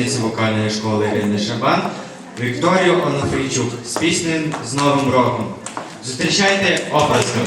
ученицю вокальної школи Ірини Шабан Вікторію Онофрійчук з піснею з Новим роком. Зустрічайте оплесками.